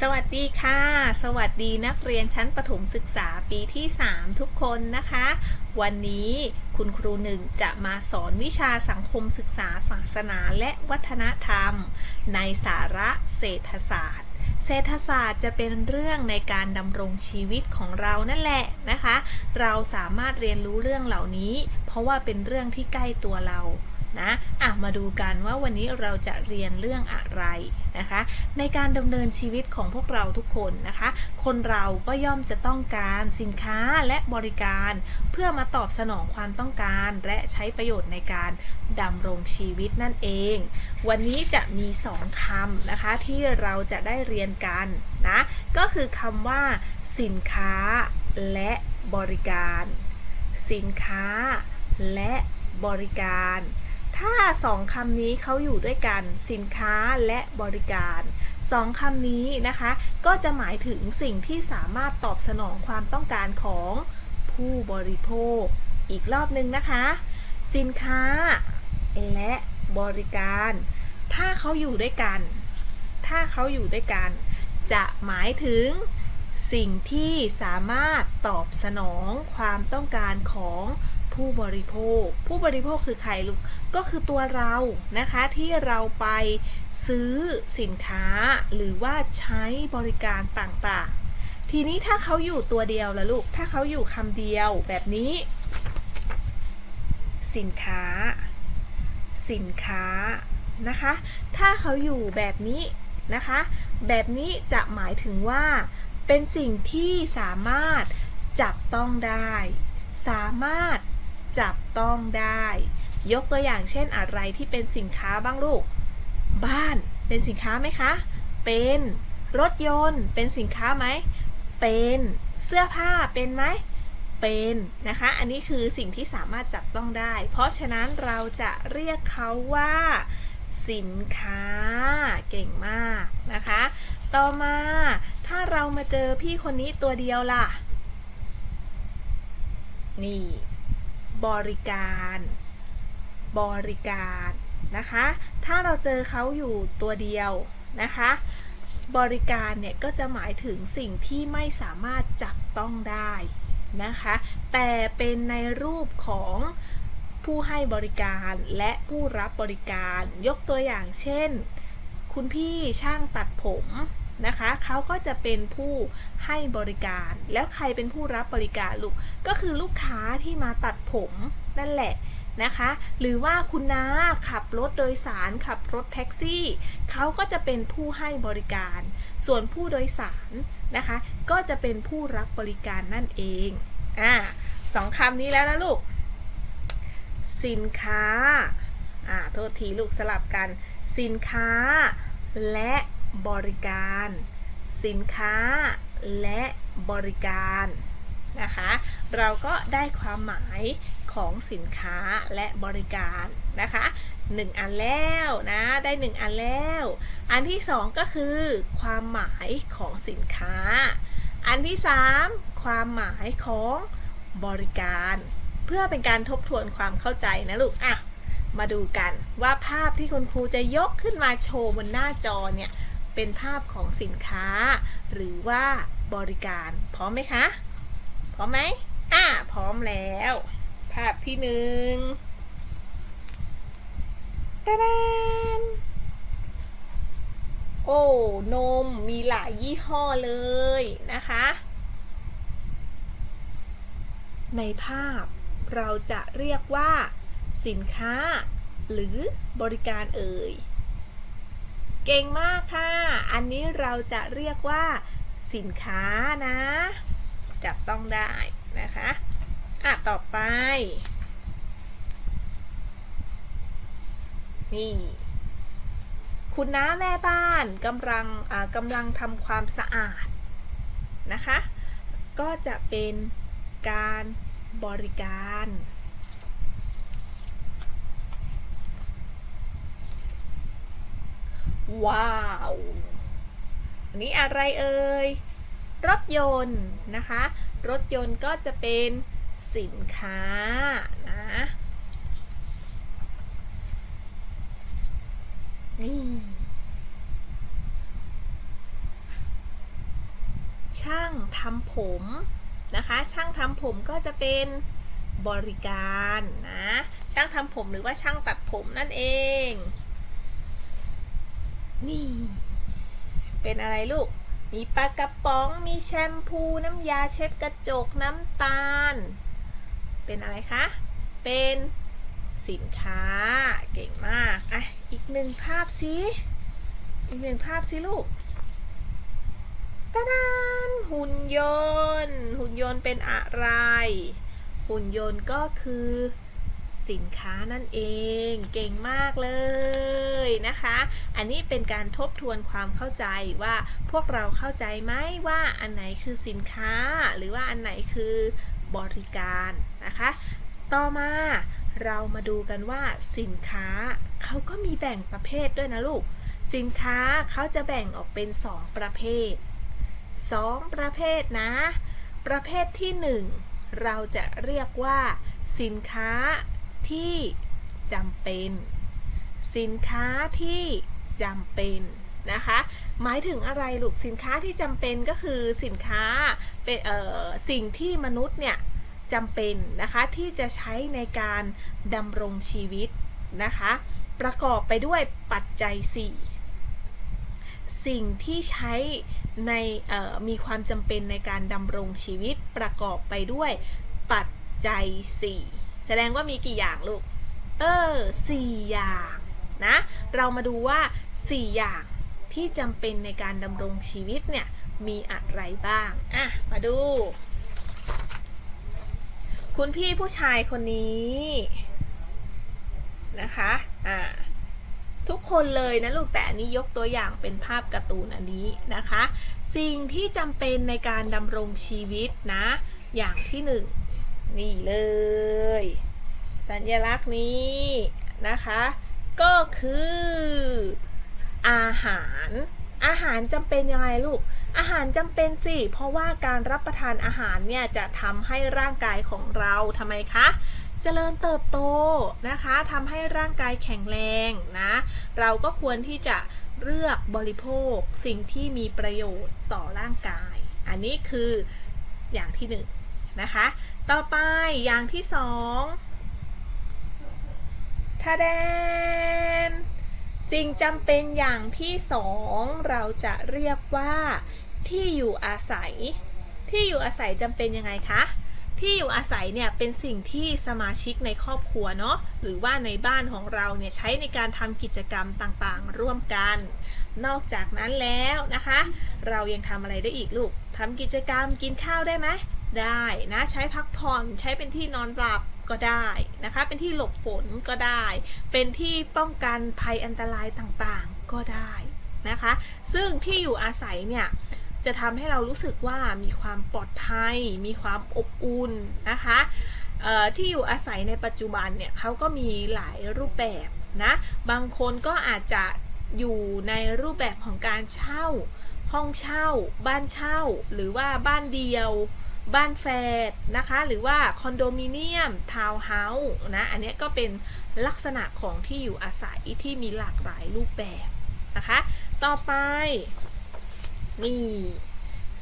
สวัสดีค่ะ สวัสดีนักเรียนชั้นประถมศึกษาปีที่ 3 ทุกคนนะคะ วันนี้คุณครูหนึ่งจะมาสอนวิชาสังคมศึกษาศาสนาและวัฒนธรรม ในสาระเศรษฐศาสตร์ เศรษฐศาสตร์จะเป็นเรื่องในการดำรงชีวิตของเรานั่นแหละนะคะ เราสามารถเรียนรู้เรื่องเหล่านี้ เพราะว่าเป็นเรื่องที่ใกล้ตัวเรา นะอะมาดูกันว่าวันนี้เราจะเรียนเรื่องอะไรนะคะ ในการดำเนินชีวิตของพวกเราทุกคนนะคะ คนเราก็ย่อมจะต้องการสินค้าและบริการ เพื่อมาตอบสนองความต้องการ และใช้ประโยชน์ในการดำรงชีวิตนั่นเอง วันนี้จะมีสองคำนะคะที่เราจะได้เรียนกันนะก็คือคำว่า สินค้าและบริการ สินค้าและบริการ ถ้าสองคำนี้เขาอยู่ด้วยกัน สินค้าและบริการสองคำนี้นะคะ ก็จะหมายถึงสิ่งที่สามารถตอบสนองความต้องการของผู้บริโภค อีกรอบหนึ่งนะคะ สินค้า และบริการ ถ้าเขาอยู่ด้วยกัน ถ้าเขาอยู่ด้วยกัน จะหมายถึงสิ่งที่สามารถตอบสนองความต้องการของผู้บริโภค ผู้บริโภคคือใครลูก ก็คือตัวเรานะคะที่เราไปซื้อสินค้าหรือว่าใช้บริการต่างๆ ทีนี้ถ้าเขาอยู่ตัวเดียวละลูก ถ้าเขาอยู่คำเดียวแบบนี้ สินค้า สินค้านะคะ ถ้าเขาอยู่แบบนี้นะคะ แบบนี้จะหมายถึงว่าเป็นสิ่งที่สามารถจับต้องได้ สามารถจับต้องได้ ยกตัวอย่างเช่นอะไรที่เป็นสินค้าบ้างลูก บ้านเป็นสินค้าไหมคะ เป็น รถยนต์เป็นสินค้าไหม เป็น เสื้อผ้าเป็นไหม เป็นนะคะ อันนี้คือสิ่งที่สามารถจับต้องได้ เพราะฉะนั้นเราจะเรียกเขาว่า สินค้า เก่งมากนะคะ ต่อมาถ้าเรามาเจอพี่คนนี้ตัวเดียวล่ะ นี่ บริการ บริการนะคะ ถ้าเราเจอเขาอยู่ตัวเดียวนะคะ บริการเนี่ยก็จะหมายถึงสิ่งที่ไม่สามารถจับต้องได้นะคะ แต่เป็นในรูปของผู้ให้บริการและผู้รับบริการยกตัวอย่างเช่น คุณพี่ช่างตัดผมนะคะเขาก็จะเป็นผู้ให้บริการ แล้วใครเป็นผู้รับบริการลูก ก็คือลูกค้าที่มาตัดผมนั่นแหละ นะคะ หรือว่าคุณน้าขับรถโดยสาร ขับรถแท็กซี่ เขาก็จะเป็นผู้ให้บริการ ส่วนผู้โดยสารนะคะ ก็จะเป็นผู้รับบริการนั่นเอง อ่าสองคำนี้แล้วนะลูก สินค้า อ่า โทษทีลูกสลับกัน สินค้า และบริการ สินค้าและบริการนะคะ เราก็ได้ความหมาย ของสินค้าและบริการนะคะหนึ่งอันแล้วนะได้หนึ่งอันแล้ว อันที่สองก็คือ ความหมายของสินค้า อันที่สามความหมายของบริการ เพื่อเป็นการทบทวนความเข้าใจนะลูกอะมาดูกันว่าภาพที่คุณครูจะยกขึ้นมาโชว์บนหน้าจอเนี่ยเป็นภาพของสินค้า หรือว่าบริการ พร้อมไหมคะ พร้อมไหมอะพร้อมแล้ว ภาพที่หนึ่งตะดานโอ้ นมมีหลายยี่ห้อเลยนะคะ ในภาพเราจะเรียกว่า สินค้า หรือบริการเอ่ย เก่งมากค่ะ อันนี้เราจะเรียกว่า สินค้านะ จับต้องได้นะคะ อะ ต่อไป นี่ คุณน้าแม่บ้านกำลังอ่ากำลังทำความสะอาดนะคะ ก็จะเป็นการบริการ ว้าวนนี้อะไรเอ่ย รถยนต์นะคะ รถยนต์ก็จะเป็น สินค้านะนี่ช่างทำผมนะคะ ช่างทำผมก็จะเป็นบริการนะช่างทำผมหรือว่าช่างตัดผมนั่นเอง นี่ เป็นอะไรลูก มีปลากระป๋องมีแชมพูน้ำยาเช็ดกระจกน้ำตาล เป็นอะไรคะ เป็นสินค้า เก่งมาก อะ อีกหนึ่งภาพสิอีกหนึ่งภาพสิลูกตาดานหุ่นยนต์ หุ่นยนต์เป็นอะไร หุ่นยนต์ก็คือสินค้านั่นเอง เก่งมากเลยนะคะ อันนี้เป็นการทบทวนความเข้าใจว่าพวกเราเข้าใจไหมว่าอันไหนคือสินค้า หรือว่าอันไหนคือบริการ นะคะ ต่อมาเรามาดูกันว่าสินค้าเขาก็มีแบ่งประเภทด้วยนะลูก สินค้าเขาจะแบ่งออกเป็น 2 ประเภท 2 ประเภทนะ ประเภทที่ 1 เราจะเรียกว่า สินค้าที่จำเป็น สินค้าที่จำเป็นนะคะ หมายถึงอะไรลูกสินค้าที่จำเป็นก็คือสินค้าเป็นสิ่งที่มนุษย์เนี่ย จำเป็นนะคะที่จะใช้ในการดำรงชีวิตนะคะ ประกอบไปด้วยปัจจัย 4 สิ่งที่ใช้ในมีความจำเป็นในการดำรงชีวิตประกอบไปด้วยปัจจัย 4 แสดงว่ามีกี่อย่างลูก เออสี่อย่างนะ เรามาดูว่า 4 อย่างที่จำเป็นในการดำรงชีวิตเนี่ยมีอะไรบ้าง อะ มาดู คุณพี่ผู้ชายคนนี้นะคะอ่าทุกคนเลยนะลูกแต่อันนี้ยกตัวอย่างเป็นภาพการ์ตูนอันนี้นะคะ สิ่งที่จำเป็นในการดำรงชีวิตนะ อย่างที่หนึ่งนี่เลย สัญลักษณ์นี้นะคะ ก็คืออาหาร อาหารจำเป็นยังไงลูก อาหารจำเป็นสิ เพราะว่าการรับประทานอาหารเนี่ยจะทำให้ร่างกายของเราทำไมคะเจริญเติบโตนะคะทำให้ร่างกายแข็งแรงนะ เราก็ควรที่จะเลือกบริโภคสิ่งที่มีประโยชน์ต่อร่างกาย อันนี้คืออย่างที่หนึ่งนะคะ ต่อไปอย่างที่สองทาแดน สิ่งจำเป็นอย่างที่สองเราจะเรียกว่าที่อยู่อาศัย ที่อยู่อาศัยจำเป็นยังไงคะ ที่อยู่อาศัยเนี่ยเป็นสิ่งที่สมาชิกในครอบครัวเนาะหรือว่าในบ้านของเราเนี่ยใช้ในการทำกิจกรรมต่างๆ ร่วมกัน นอกจากนั้นแล้วนะคะ เรายังทำอะไรได้อีกลูกทำกิจกรรมกินข้าวได้ไหมได้นะใช้พักผ่อนใช้เป็นที่นอนหลับ ก็ได้นะคะ เป็นที่หลบฝนก็ได้ เป็นที่ป้องกันภัยอันตรายต่างๆก็ได้นะคะ ซึ่งที่อยู่อาศัยเนี่ยจะทำให้เรารู้สึกว่ามีความปลอดภัย มีความอบอุ่นนะคะที่อยู่อาศัยในปัจจุบันเนี่ยเขาก็มีหลายรูปแบบนะ บางคนก็อาจจะอยู่ในรูปแบบของการเช่า ห้องเช่า บ้านเช่า หรือว่าบ้านเดียว บ้านแฝดนะคะ หรือว่าคอนโดมิเนียมทาวน์เฮาส์นะ อันนี้ก็เป็นลักษณะของที่อยู่อาศัยที่มีหลากหลายรูปแบบนะคะ ต่อไป นี่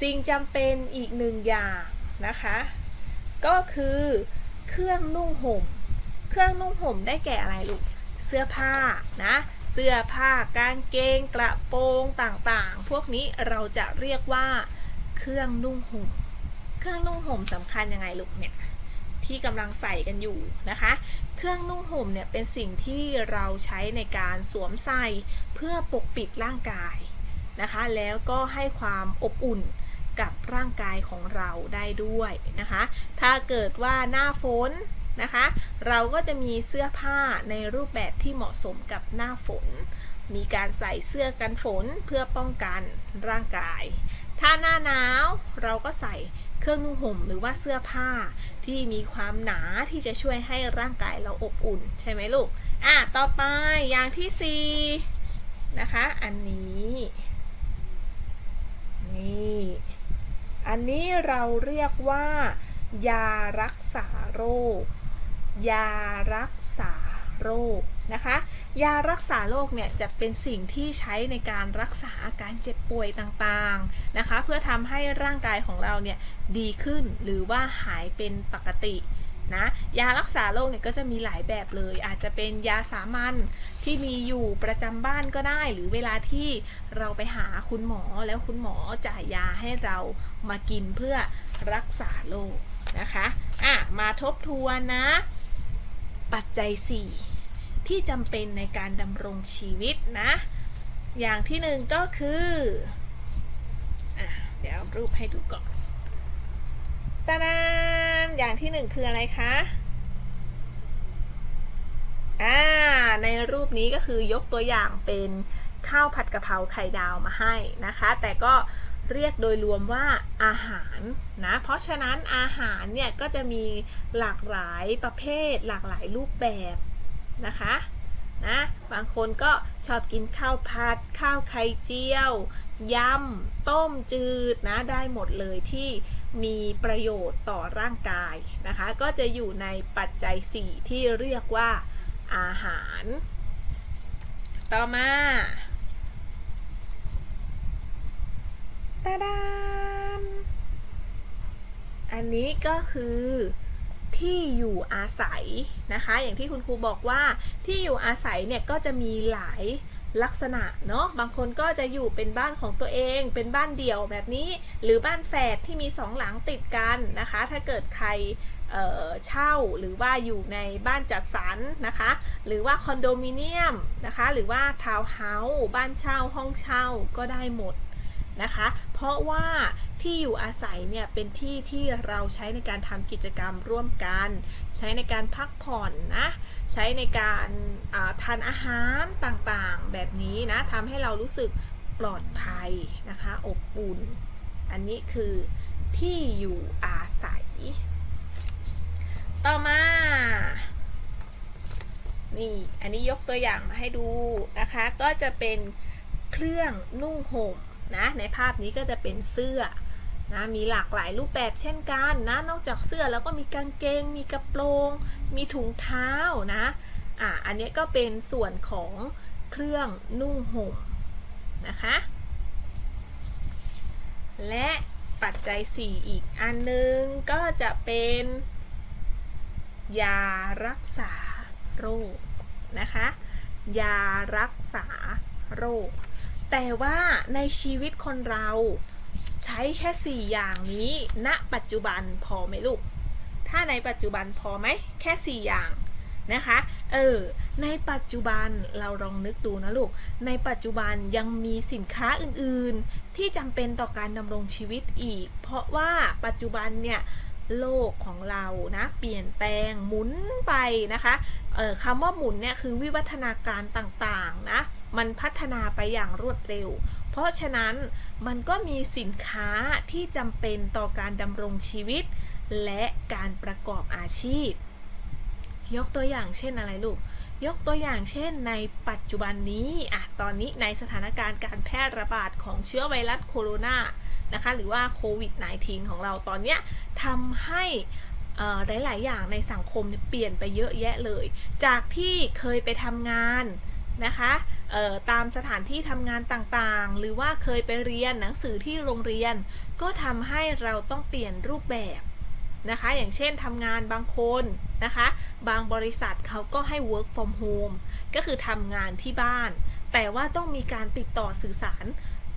สิ่งจำเป็นอีกหนึ่งอย่างนะคะ ก็คือเครื่องนุ่งห่ม เครื่องนุ่งห่มได้แก่อะไรลูก เสื้อผ้านะเสื้อผ้ากางเกงกระโปรงต่างๆ พวกนี้เราจะเรียกว่าเครื่องนุ่งห่ม เครื่องนุ่งห่มสำคัญยังไงลูกเนี่ยที่กำลังใส่กันอยู่นะคะ เครื่องนุ่งห่มเนี่ยเป็นสิ่งที่เราใช้ในการสวมใส่เพื่อปกปิดร่างกายนะคะ แล้วก็ให้ความอบอุ่นกับร่างกายของเราได้ด้วยนะคะ ถ้าเกิดว่าหน้าฝนนะคะ เราก็จะมีเสื้อผ้าในรูปแบบที่เหมาะสมกับหน้าฝน มีการใส่เสื้อกันฝนเพื่อป้องกันร่างกาย ถ้าหน้าหนาวเราก็ใส่ เครื่องนุ่งห่มหรือว่าเสื้อผ้าที่มีความหนาที่จะช่วยให้ร่างกายเราอบอุ่น ใช่ไหมลูก อะ ต่อไปอย่างที่สี่นะคะ อันนี้ นี่ อันนี้เราเรียกว่า ยารักษาโรค ยารักษาโรคนะคะ ยารักษาโรคเนี่ยจะเป็นสิ่งที่ใช้ในการรักษาอาการเจ็บป่วยต่างๆนะคะ เพื่อทำให้ร่างกายของเราเนี่ยดีขึ้นหรือว่าหายเป็นปกตินะยารักษาโรคเนี่ยก็จะมีหลายแบบเลย อาจจะเป็นยาสามัญที่มีอยู่ประจำบ้านก็ได้ หรือเวลาที่เราไปหาคุณหมอแล้วคุณหมอจ่ายยาให้เรามากินเพื่อรักษาโรคนะคะอะมาทบทวนนะ ปัจจัย 4 ที่จำเป็นในการดำรงชีวิตนะ อย่างที่หนึ่งก็คืออะเดี๋ยวรูปให้ดูก่อนตาดานอย่างที่หนึ่งคืออะไรคะอ่าในรูปนี้ก็คือยกตัวอย่างเป็นข้าวผัดกะเพราไข่ดาวมาให้นะคะ แต่ก็เรียกโดยรวมว่าอาหารนะ เพราะฉะนั้นอาหารเนี่ยก็จะมีหลากหลายประเภทหลากหลายรูปแบบ นะคะนะบางคนก็ชอบกินข้าวผัด ข้าวไข่เจียวยำ ต้มจืดนะได้หมดเลยที่มีประโยชน์ต่อร่างกายนะคะ ก็จะอยู่ในปัจจัย 4 ที่เรียกว่าอาหาร ต่อมาตาดามอันนี้ก็คือ ที่อยู่อาศัยนะคะ อย่างที่คุณครูบอกว่าที่อยู่อาศัยเนี่ยก็จะมีหลายลักษณะเนาะบางคนก็จะอยู่เป็นบ้านของตัวเอง เป็นบ้านเดี่ยวแบบนี้ หรือบ้านแฝดที่มีสองหลังติดกันนะคะ ถ้าเกิดใครเเช่าหรือว่าอยู่ในบ้านจัดสรรนะคะ หรือว่าคอนโดมิเนียมนะคะ หรือว่าทาวน์เฮาส์บ้านเช่าห้องเช่าก็ได้หมดนะคะ เพราะว่า ที่อยู่อาศัยเนี่ยเป็นที่ที่เราใช้ในการทำกิจกรรมร่วมกัน ใช้ในการพักผ่อนนะใช้ในการทานอาหารต่างๆ แบบนี้นะทำให้เรารู้สึกปลอดภัยนะคะอบอุ่น อันนี้คือที่อยู่อาศัย ต่อมานี่ อันนี้ยกตัวอย่างมาให้ดูนะคะ ก็จะเป็นเครื่องนุ่งห่มนะ ในภาพนี้ก็จะเป็นเสื้อ นะมีหลากหลายรูปแบบเช่นกันนะนอกจากเสื้อแล้วก็มีกางเกง มีกระโปรง มีถุงเท้านะอะอันนี้ก็เป็นส่วนของเครื่องนุ่งห่มนะคะและปัจจัย 4 อีกอันนึงก็จะเป็น ยารักษาโรคนะคะ ยารักษาโรค แต่ว่าในชีวิตคนเรา ใช้แค่ 4 อย่างนี้ณปัจจุบันพอไหมลูก ถ้าในปัจจุบันพอไหมแค่ 4 อย่างนะคะ เออ ในปัจจุบันเราลองนึกดูนะลูก ในปัจจุบันยังมีสินค้าอื่นๆ ที่จำเป็นต่อการดำรงชีวิตอีก เพราะว่าปัจจุบันเนี่ยโลกของเรานะ เปลี่ยนแปลงหมุนไปนะคะเออคำว่าหมุนเนี่ยคือวิวัฒนาการต่างๆนะ มันพัฒนาไปอย่างรวดเร็ว เพราะฉะนั้นมันก็มีสินค้าที่จำเป็นต่อการดำรงชีวิต และการประกอบอาชีพ ยกตัวอย่างเช่นอะไรลูก ยกตัวอย่างเช่น ในปัจจุบันนี้อะตอนนี้ในสถานการณ์การแพร่ระบาดของเชื้อไวรัสโคโรนานะคะหรือว่าโควิด -19 ของเราตอนนี้ทำให้หลาย ๆ อย่างในสังคมเปลี่ยนไปเยอะแยะเลย จากที่เคยไปทำงานนะคะ ตามสถานที่ทำงานต่างๆ หรือว่าเคยไปเรียนหนังสือที่โรงเรียน ก็ทำให้เราต้องเปลี่ยนรูปแบบนะคะ อย่างเช่นทำงานบางคนนะคะ บางบริษัทเขาก็ให้ work from home ก็คือทำงานที่บ้าน แต่ว่าต้องมีการติดต่อสื่อสาร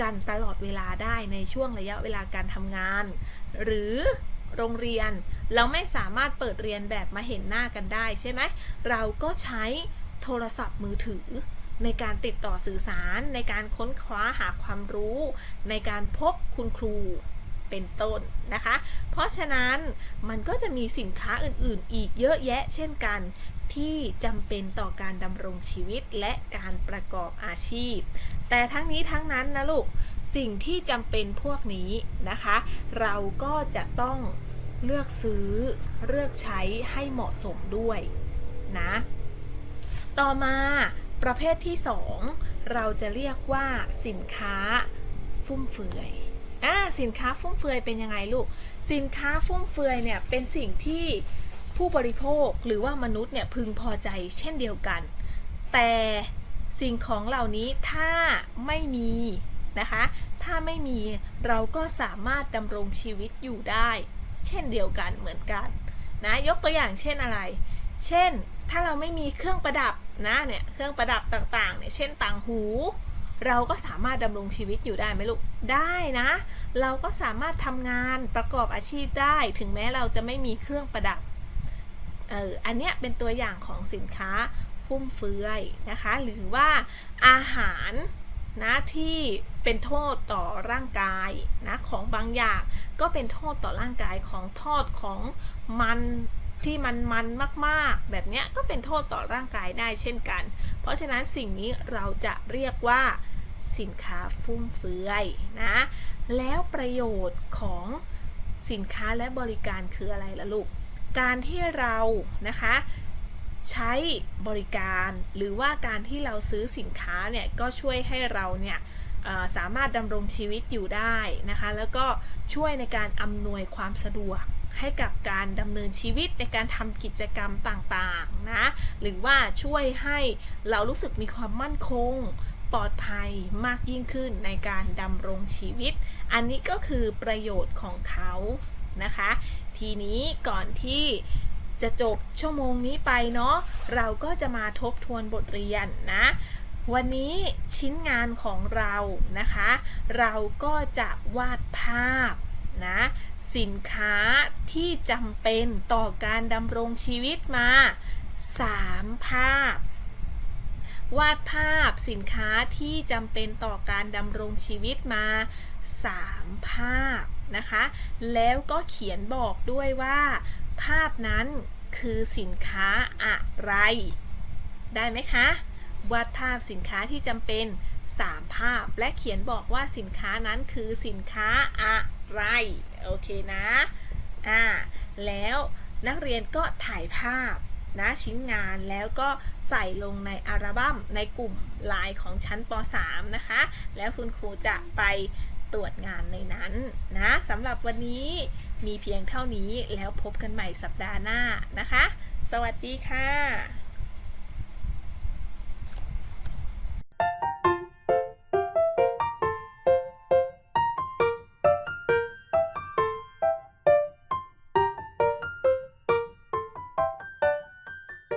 กันตลอดเวลาได้ในช่วงระยะเวลาการทำงาน หรือโรงเรียนเราไม่สามารถเปิดเรียนแบบมาเห็นหน้ากันได้ใช่ไหม เราก็ใช้โทรศัพท์มือถือ ในการติดต่อสื่อสาร ในการค้นคว้าหาความรู้ ในการพบคุณครูเป็นต้นนะคะ เพราะฉะนั้นมันก็จะมีสินค้าอื่นๆ อีกเยอะแยะเช่นกันที่จำเป็นต่อการดำรงชีวิตและการประกอบอาชีพ แต่ทั้งนี้ทั้งนั้นนะลูก สิ่งที่จำเป็นพวกนี้นะคะ เราก็จะต้องเลือกซื้อเลือกใช้ให้เหมาะสมด้วยนะ ต่อมา ประเภทที่ 2 เราจะเรียกว่าสินค้าฟุ่มเฟือยอ่าสินค้าฟุ่มเฟือยเป็นยังไงลูก สินค้าฟุ่มเฟือยเนี่ยเป็นสิ่งที่ผู้บริโภคหรือว่ามนุษย์เนี่ยพึงพอใจเช่นเดียวกัน แต่สิ่งของเหล่านี้ถ้าไม่มีนะคะ ถ้าไม่มีเราก็สามารถดำรงชีวิตอยู่ได้ เช่นเดียวกันเหมือนกันนะยกตัวอย่างเช่นอะไร เช่น ถ้าเราไม่มีเครื่องประดับนะเนี่ยเครื่องประดับต่างๆเนี่ยเช่นต่างหู เราก็สามารถดำรงชีวิตอยู่ได้ไหมลูกได้นะ เราก็สามารถทำงานประกอบอาชีพได้ ถึงแม้เราจะไม่มีเครื่องประดับเอออันเนี้ยเป็นตัวอย่างของสินค้าฟุ่มเฟือยนะคะ หรือว่าอาหารนะที่เป็นโทษต่อร่างกายนะของบางอย่างก็เป็นโทษต่อร่างกายของทอดของมัน ที่มันมันมากๆ แบบเนี้ยก็เป็นโทษต่อร่างกายได้เช่นกัน เพราะฉะนั้นสิ่งนี้เราจะเรียกว่าสินค้าฟุ่มเฟือยนะ แล้วประโยชน์ของสินค้าและบริการคืออะไรล่ะลูก การที่เรานะคะใช้บริการหรือว่าการที่เราซื้อสินค้าเนี่ยก็ช่วยให้เราเนี่ยสามารถดำรงชีวิตอยู่ได้นะคะ แล้วก็ช่วยในการอำนวยความสะดวก ให้กับการดำเนินชีวิตในการทำกิจกรรมต่างๆนะหรือว่าช่วยให้เรารู้สึกมีความมั่นคงปลอดภัยมากยิ่งขึ้นในการดำรงชีวิต อันนี้ก็คือประโยชน์ของเขานะคะ ทีนี้ก่อนที่จะจบชั่วโมงนี้ไปเนาะเราก็จะมาทบทวนบทเรียนนะ วันนี้ชิ้นงานของเรานะคะ เราก็จะวาดภาพ สินค้าที่จำเป็นต่อการดำรงชีวิตมา 3 ภาพ วาดภาพสินค้าที่จำเป็นต่อการดำรงชีวิตมา 3 ภาพนะคะ แล้วก็เขียนบอกด้วยว่า ภาพนั้นคือสินค้าอะไร ได้ไหมคะ วาดภาพสินค้าที่จำเป็น 3 ภาพและเขียนบอกว่าสินค้านั้นคือสินค้าอะไร โอเคนะอ่าแล้วนักเรียนก็ถ่ายภาพนะชิ้นงานแล้วก็ใส่ลงในอัลบั้มในกลุ่มไลน์ของชั้นป .3 นะคะ แล้วคุณครูจะไปตรวจงานในนั้นนะสำหรับวันนี้มีเพียงเท่านี้แล้วพบกันใหม่สัปดาห์หน้านะคะ สวัสดีค่ะ